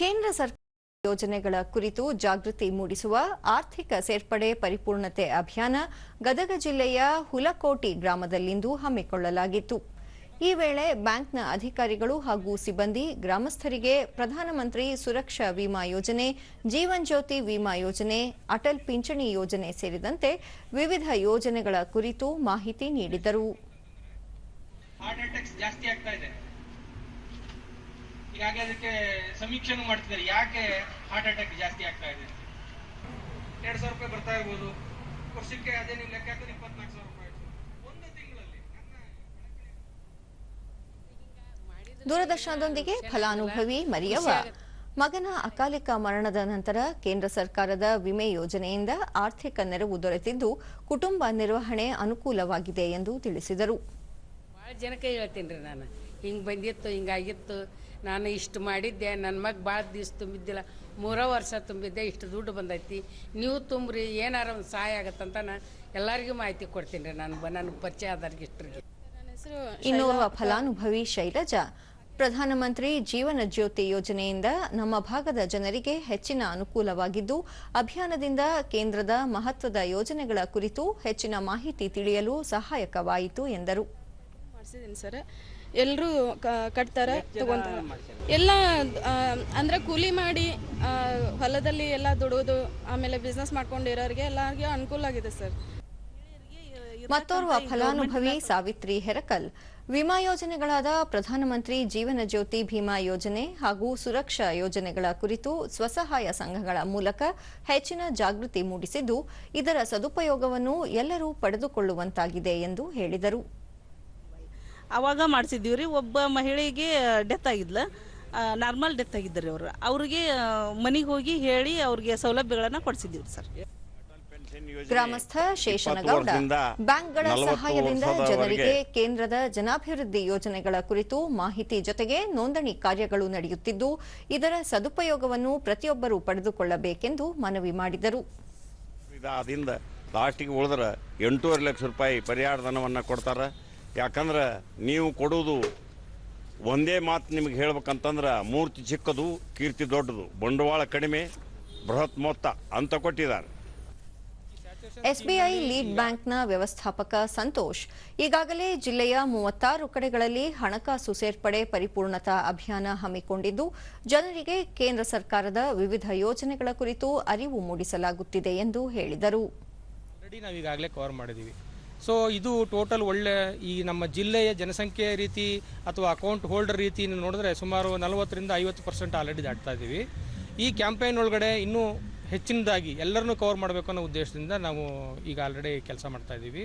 ಕೇಂದ್ರ ಸರ್ಕಾರ ಯೋಜನೆಗಳ ಕುರಿತು ಜಾಗೃತಿ ಮೂಡಿಸುವ ಆರ್ಥಿಕ ಸೇರ್ಪಡೆ ಪರಿಪೂರ್ಣತೆ ಅಭಿಯಾನ ಗದಗ ಜಿಲ್ಲೆಯ ಹುಲಕೋಟಿ ಗ್ರಾಮದಲ್ಲಿಂದು ಹಮ್ಮಿಕೊಳ್ಳಲಾಗಿತ್ತು. ಈ ವೇಳೆ ಬ್ಯಾಂಕ್ನ ಅಧಿಕಾರಿಗಳು ಹಾಗೂ ಸಿಬ್ಬಂದಿ, ಗ್ರಾಮಸ್ಥರಿಗೆ ಪ್ರಧಾನಮಂತ್ರಿ ಸುರಕ್ಷಾ ವಿಮಾ ಯೋಜನೆ, ಜೀವನ್ ಜ್ಯೋತಿ ವಿಮಾ ಯೋಜನೆ, ಅಟಲ್ ಪಿಂಚಣಿ ಯೋಜನೆ ಸೇರಿದಂತೆ ವಿವಿಧ ಯೋಜನೆಗಳ ಕುರಿತು ಮಾಹಿತಿ ನೀಡಿದರು. ಅದಕ್ಕೆ ಸಮೀಕ್ಷೆನೂ ಮಾಡ್ತಿದ್ದಾರೆ. ಯಾಕೆ ಹಾರ್ಟ್ ಅಟ್ಯಾಕ್ ಜಾಸ್ತಿ ಆಗ್ತಾ ಇದೆ ಎರಡು ಸಾವಿರ ರೂಪಾಯಿ ಬರ್ತಾ ಇರ್ಬೋದು. ವರ್ಷಕ್ಕೆ ಅದೇ ನೀವು ಲೆಕ್ಕ ಹಾಕಿದ್ರೆ ಇಪ್ಪತ್ನಾಲ್ಕು ಸಾವಿರ ರೂಪಾಯಿ ಒಂದು ತಿಂಗಳಲ್ಲಿ ದೂರದರ್ಶನದೊಂದಿಗೆ ಫಲಾನುಭವಿ ಮರಿಯವ ಮಗನ ಅಕಾಲಿಕ ಮರಣದ ನಂತರ ಕೇಂದ್ರ ಸರ್ಕಾರದ ವಿಮೆ ಯೋಜನೆಯಿಂದ ಆರ್ಥಿಕ ನೆರವು ದೊರೆತಿದ್ದು ಕುಟುಂಬ ನಿರ್ವಹಣೆ ಅನುಕೂಲವಾಗಿದೆ ಎಂದು ತಿಳಿಸಿದರು. ಜನಕ್ಕೆ ಹೇಳ್ತೀನಿ ರೀ ನಾನು. ಹಿಂಗೆ ಬಂದಿತ್ತು ಹಿಂಗಾಗಿತ್ತು. ನಾನು ಇಷ್ಟು ಮಾಡಿದ್ದೆ ನನ್ನ ಮಗ ಭಾಳ ದಿವ್ಸ ತುಂಬಿದ್ದಿಲ್ಲ. ಮೂರೋ ವರ್ಷ ತುಂಬಿದ್ದೆ ಇಷ್ಟು ದುಡ್ಡು ಬಂದೈತಿ. ನೀವು ತುಂಬ್ರಿ ಏನಾರ ಒಂದು ಸಹಾಯ ಆಗತ್ತಂತ ನಾನು ಎಲ್ಲರಿಗೂ ಮಾಹಿತಿ ಕೊಡ್ತೀನಿ ರೀ ನಾನು ನನಗೆ ಪರಿಚಯ ಆದವ್ರಿಗೆ ಇಷ್ಟರಿಗೆ. ಇನ್ನೋರ್ವ ಫಲಾನುಭವಿ ಶೈಲಜಾ. ಪ್ರಧಾನಮಂತ್ರಿ ಜೀವನ ಜ್ಯೋತಿ ಯೋಜನೆಯಿಂದ ನಮ್ಮ ಭಾಗದ ಜನರಿಗೆ ಹೆಚ್ಚಿನ ಅನುಕೂಲವಾಗಿದ್ದು ಅಭಿಯಾನದಿಂದ ಕೇಂದ್ರದ ಮಹತ್ವದ ಯೋಜನೆಗಳ ಕುರಿತು ಹೆಚ್ಚಿನ ಮಾಹಿತಿ ತಿಳಿಯಲು ಸಹಾಯಕವಾಯಿತು ಎಂದರು. ಮಾಡಿಸಿದ್ದೀನಿ ಸರ್. ಎಲ್ಲರೂ ಕಟ್ತಾರೆ ತಗೊಂತಾರೆ ಎಲ್ಲ ಅಂದ್ರೆ ಕೂಲಿ ಮಾಡಿ ಆ, ಹೊಲದಲ್ಲಿ ಎಲ್ಲ ದುಡೋದು ಆಮೇಲೆ ಬಿಸ್ನೆಸ್ ಮಾಡ್ಕೊಂಡಿರೋರಿಗೆ ಎಲ್ಲರಿಗೆ ಅನುಕೂಲ ಆಗಿದೆ ಸರ್. ಮತ್ತೋರ್ವ ಫಲಾನುಭವಿ ಸಾವಿತ್ರಿ ಹೆರಕಲ್ ವಿಮಾ ಯೋಜನೆಗಳಾದ ಪ್ರಧಾನಮಂತ್ರಿ ಜೀವನ ಜ್ಯೋತಿ ಭೀಮಾ ಯೋಜನೆ ಹಾಗೂ ಸುರಕ್ಷಾ ಯೋಜನೆಗಳ ಕುರಿತು ಸ್ವಸಹಾಯ ಸಂಘಗಳ ಮೂಲಕ ಹೆಚ್ಚಿನ ಜಾಗೃತಿ ಮೂಡಿಸಿದ್ದು ಇದರ ಸದುಪಯೋಗವನ್ನು ಎಲ್ಲರೂ ಪಡೆದುಕೊಳ್ಳುವಂತಾಗಿದೆ ಎಂದು ಹೇಳಿದರು. ಅವಾಗ ಮಾಡಿಸಿದ್ದೀವಿ ರೀ. ಒಬ್ಬ ಮಹಿಳೆಗೆ ಡೆತ್ ಆಗಿದ್ಲ. ನಾರ್ಮಲ್ ಡೆತ್ ಆಗಿದ್ದರು ಅವರು. ಅವ್ರಿಗೆ ಮನೆಗೆ ಹೋಗಿ ಹೇಳಿ ಅವ್ರಿಗೆ ಸೌಲಭ್ಯಗಳನ್ನು ಕೊಡಿಸಿದ್ದೀವಿ ಸರ್. ಗ್ರಾಮಸ್ಥ ಶೇಷನಗೌಡ ಬ್ಯಾಂಕ್ಗಳ ಸಹಾಯದಿಂದ ಜನರಿಗೆ ಕೇಂದ್ರದ ಜನಾಭಿವೃದ್ಧಿ ಯೋಜನೆಗಳ ಕುರಿತು ಮಾಹಿತಿ ಜೊತೆಗೆ ನೋಂದಣಿ ಕಾರ್ಯಗಳು ನಡೆಯುತ್ತಿದ್ದು ಇದರ ಸದುಪಯೋಗವನ್ನು ಪ್ರತಿಯೊಬ್ಬರೂ ಪಡೆದುಕೊಳ್ಳಬೇಕೆಂದು ಮನವಿ ಮಾಡಿದರು. ಇದಾದಿಂದ ಲಾಸ್ಟಿಗೆ ಉಳಿದ್ರೆ ಎಂಟೂವರೆ ಲಕ್ಷ ರೂಪಾಯಿ ಪರಿಹಾರ ಧನವನ್ನು ಕೊಡ್ತಾರೆ. ಯಾಕಂದ್ರೆ ನೀವು ಕೊಡೋದು ಒಂದೇ ಮಾತು ನಿಮಗೆ ಹೇಳ್ಬೇಕಂತಂದ್ರೆ ಮೂರ್ತಿ ಚಿಕ್ಕದು ಕೀರ್ತಿ ದೊಡ್ಡದು. ಬಂಡವಾಳ ಕಡಿಮೆ ಬೃಹತ್ ಮೊತ್ತ ಅಂತ ಕೊಟ್ಟಿದ್ದಾರೆ. ಎಸ್ಬಿಐ ಲೀಡ್ ಬ್ಯಾಂಕ್ನ ವ್ಯವಸ್ಥಾಪಕ ಸಂತೋಷ್ ಈಗಾಗಲೇ ಜಿಲ್ಲೆಯ ಮೂವತ್ತಾರು ಕಡೆಗಳಲ್ಲಿ ಹಣಕಾಸು ಸೇರ್ಪಡೆ ಪರಿಪೂರ್ಣತಾ ಅಭಿಯಾನ ಹಮ್ಮಿಕೊಂಡಿದ್ದು ಜನರಿಗೆ ಕೇಂದ್ರ ಸರ್ಕಾರದ ವಿವಿಧ ಯೋಜನೆಗಳ ಕುರಿತು ಅರಿವು ಮೂಡಿಸಲಾಗುತ್ತಿದೆ ಎಂದು ಹೇಳಿದರು. ಸೊ ಇದು ಟೋಟಲ್ ಒಳ್ಳೆ ಈ ನಮ್ಮ ಜಿಲ್ಲೆಯ ಜನಸಂಖ್ಯೆ ರೀತಿ ಅಥವಾ ಅಕೌಂಟ್ ಹೋಲ್ಡರ್ ರೀತಿ ನೋಡಿದ್ರೆ ಸುಮಾರು ನಲವತ್ತರಿಂದ ಐವತ್ತು ಪರ್ಸೆಂಟ್ ಆಲ್ರೆಡಿ ದಾಟ್ತಾ ಇದ್ದೀವಿ. ಈ ಕ್ಯಾಂಪೇನ್ ಒಳಗಡೆ ಇನ್ನೂ ಹೆಚ್ಚಿನದಾಗಿ ಎಲ್ಲರನ್ನೂ ಕವರ್ ಮಾಡಬೇಕು ಅನ್ನೋ ಉದ್ದೇಶದಿಂದ ನಾವು ಈಗ ಆಲ್ರೆಡಿ ಕೆಲಸ ಮಾಡ್ತಾ ಇದ್ದೀವಿ.